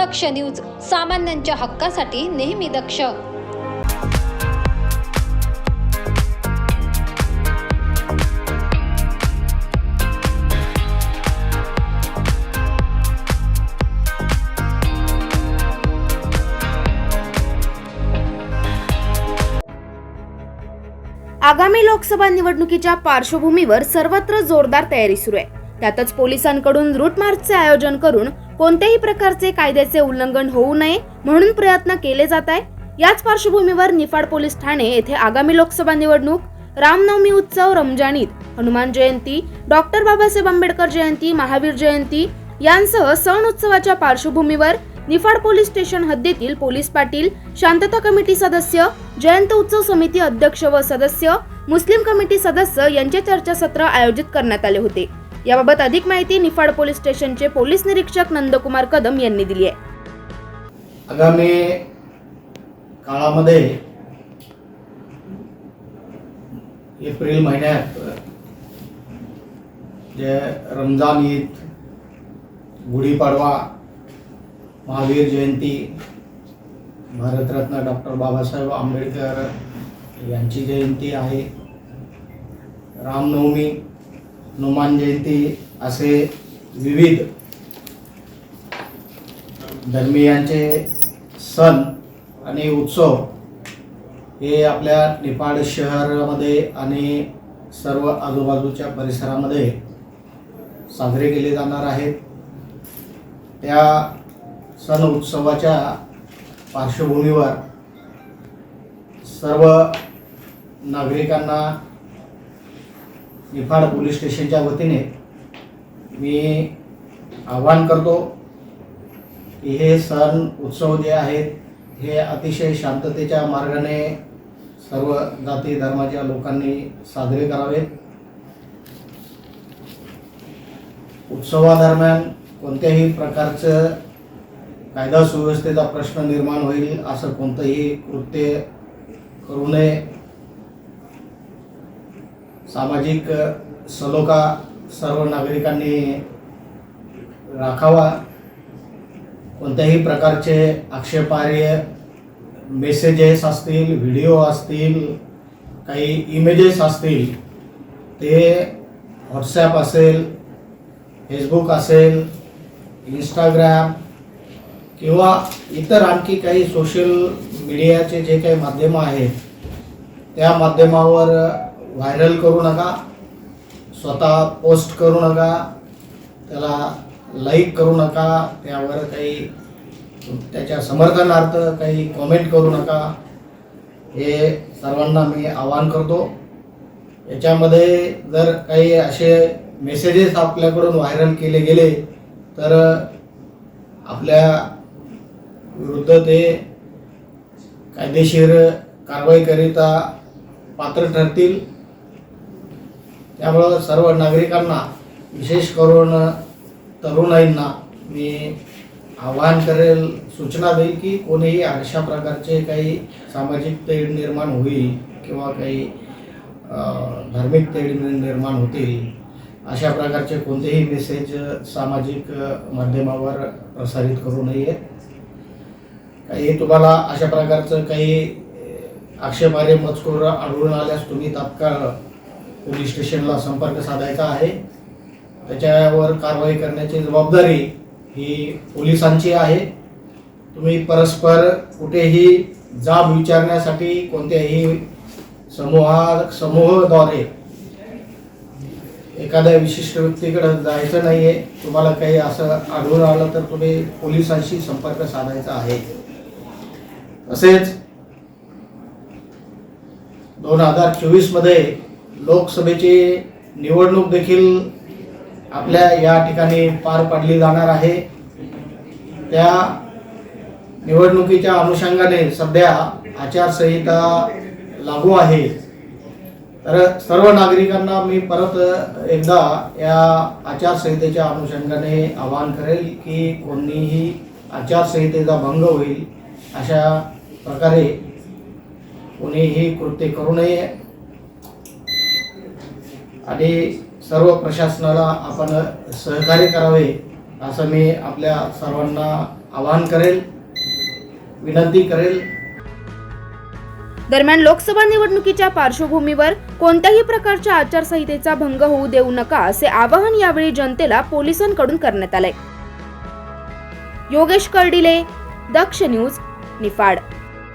दक्ष news सामान्यांच्या हक्कासाठी नेहमी दक्ष. आगामी लोकसभा निवडणुकीच्या पार्श्वभूमीवर सर्वत्र जोरदार तयारी सुरू आहे. त्यातच पोलिसांकडून रूट मार्चचे आयोजन करून कोणत्याही प्रकारचे कायद्याचे उल्लंघन होऊ नये म्हणून प्रयत्न केले जात आहे याच पार्श्वभूमीवर निफाड पोलीस ठाणे येथे आगामी लोकसभा निवडणूक रामनवमी उत्सव रमजान ईद हनुमान जयंती डॉक्टर बाबासाहेब आंबेडकर जयंती महावीर जयंती यांसह सण उत्सवाच्या पार्श्वभूमीवर निफाड पोलीस स्टेशन हद्दीतील पोलीस पाटील शांतता कमिटी सदस्य जयंत उत्सव समिती अध्यक्ष व सदस्य मुस्लिम कमिटी सदस्य यांचे चर्चासत्र आयोजित करण्यात आले होते. याबाबत अधिक माहिती निफाड पोलीस स्टेशनचे पोलीस निरीक्षक नंदकुमार कदम यांनी दिली आहे. आगामी काळामध्ये एप्रिल महिन्यात जे रमजान ईद गुढीपाडवा महावीर जयंती भारतरत्न डॉक्टर बाबासाहेब आंबेडकर यांची जयंती आहे. रामनवमी हनुमान जयंती असे विविध धर्मियांचे सण आणि उत्सव हे आपल्या निफाड शहरामध्ये आणि सर्व आजूबाजूच्या परिसरामध्ये साजरे केले जाणार आहेत. त्या सण उत्सवाच्या पार्श्वभूमीवर सर्व नागरिकांना निफाड पोलीस स्टेशनच्या वतीने मी आवाहन करतो की हे सण उत्सव जे आहेत हे अतिशय शांततेच्या मार्गाने सर्व जाती धर्माच्या लोकांनी साजरे करावेत. उत्सवादरम्यान कोणत्याही प्रकारचं कायदा सुव्यवस्थेचा प्रश्न निर्माण होईल असं कोणतंही कृत्य करू नये. सामाजिक सलोखा सर्व नागरिकांनी राखावा. कोणत्याही प्रकारचे आक्षेपार्ह मेसेजेस असतील व्हिडिओ असतील काही इमेजेस असतील ते व्हॉट्सॲप असेल फेसबुक असेल इंस्टाग्राम किंवा इतर आणखी काही सोशल मीडियाचे जे काही माध्यमं आहेत त्या माध्यमावर व्हायरल करू नका स्वतः पोस्ट करू नका त्याला लाईक करू नका त्यावर काही त्याच्या समर्थनार्थ काही कॉमेंट करू नका. हे सर्वांना मी आवाहन करतो. याच्यामध्ये जर काही असे मेसेजेस आपल्याकडून व्हायरल केले गेले तर आपल्या विरुद्ध ते कायदेशीर कारवाईकरिता पात्र ठरतील. त्यामुळं सर्व नागरिकांना विशेष करून तरुणाईंना मी आवाहन करेल सूचना देईल की कोणीही अशा प्रकारचे काही सामाजिक तेढ निर्माण होईल किंवा काही धार्मिक तेढ निर्माण होतील अशा प्रकारचे कोणतेही मेसेज सामाजिक माध्यमावर प्रसारित करू नये. काही तुम्हाला अशा प्रकारचं काही आक्षेपारे मजकूर आढळून आल्यास तुम्ही तात्काळ पोलीस स्टेशनला संपर्क साधायचा आहे. त्याच्यावर कारवाई करण्याची जबाबदारी ही पोलिसांची आहे. तुम्ही परस्पर कुठेही जाब विचारण्यासाठी कोणत्याही समूहा समूहाद्वारे एखाद्या विशिष्ट व्यक्तीकडे जायचं नाही आहे तुम्हाला काही असं आढळून आलं तर तुम्ही पोलिसांशी संपर्क साधायचा आहे. तसेच दोन हजार चोवीसमध्ये लोकसभेची निवडणूक देखील आपल्या या ठिकाणी पार पाडली जाणार आहे. त्या निवडणुकीच्या अनुषंगाने सध्या आचारसंहिता लागू आहे. तर सर्व नागरिकांना मी परत एकदा या आचारसंहितेच्या अनुषंगाने आवाहन करेल की कोणीही आचारसंहितेचा भंग होईल अशा प्रकारे कोणीही कृत्य करू नये. आणि सर्व प्रशासनाला आपण सहकार्य करावे असं मी आपल्या सर्वांना आवाहन करेल विनंती करेल. दरम्यान लोकसभा निवडणुकीच्या पार्श्वभूमीवर कोणत्याही प्रकारच्या आचारसंहितेचा भंग होऊ देऊ नका असे आवाहन यावेळी जनतेला पोलिसांकडून करण्यात आले योगेश कर्डिले दक्ष न्यूज निफाड.